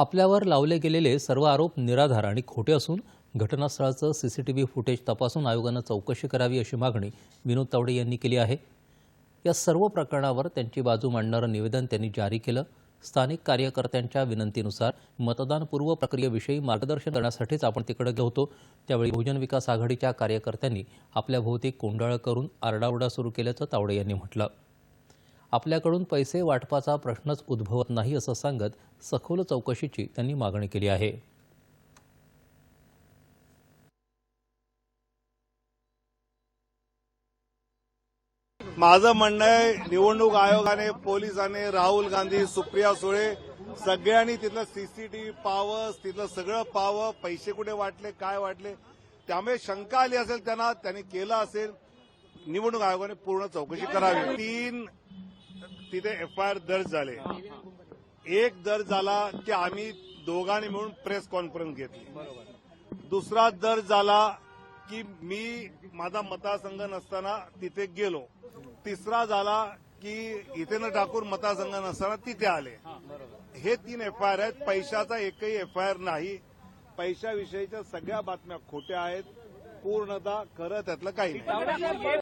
आपल्यावर लावले गेलेले सर्व आरोप निराधार आणि खोटे असून घटनास्थळाचं सीसीटीव्ही फुटेज तपासून आयोगानं चौकशी करावी अशी मागणी विनोद तावडे यांनी केली आहे. या सर्व प्रकरणावर त्यांची बाजू मांडणारं निवेदन त्यांनी जारी केलं. स्थानिक कार्यकर्त्यांच्या विनंतीनुसार मतदानपूर्व प्रक्रियेविषयी मार्गदर्शन करण्यासाठीच आपण तिकडे गेलो होतो त्यावेळी बहुजन विकास आघाडीच्या कार्यकर्त्यांनी आपल्या भोवती कोंडाळ करून आरडाओरडा सुरू केल्याचं तावडे यांनी म्हटलं. आपल्याकडून पैसे वाटपाचा प्रश्नच उद्भवत नाही असं सांगत सखोल चौकशीची त्यांनी मागणी केली आहे. माझं म्हणणं आहे निवडणूक आयोगाने पोलिसांनी राहुल गांधी सुप्रिया सुळे सगळ्यांनी तिथलं सीसीटीव्ही पावं तिथलं सगळं पावं पैसे कुठे वाटले काय वाटले त्यामुळे शंका आली असेल त्यांना त्यांनी केलं असेल निवडणूक आयोगाने पूर्ण चौकशी करावी. तीन तिथे एफ आय आर दर्ज झाले. एक दर्ज झाला की आम्ही दोघांनी मिळून प्रेस कॉन्फरन्स घेतली. दुसरा दर्ज झाला की मी माझा मतदारसंघ नसताना तिथे गेलो. तिसरा झाला की इथे न टाकून मतदारसंघ नसताना तिथे आले. हे तीन एफ आय आर आहेत. पैशाचा एकही एफ आय आर नाही. पैशाविषयीच्या सगळ्या बातम्या खोट्या आहेत. पूर्णतः खरं त्यातलं काही नाही.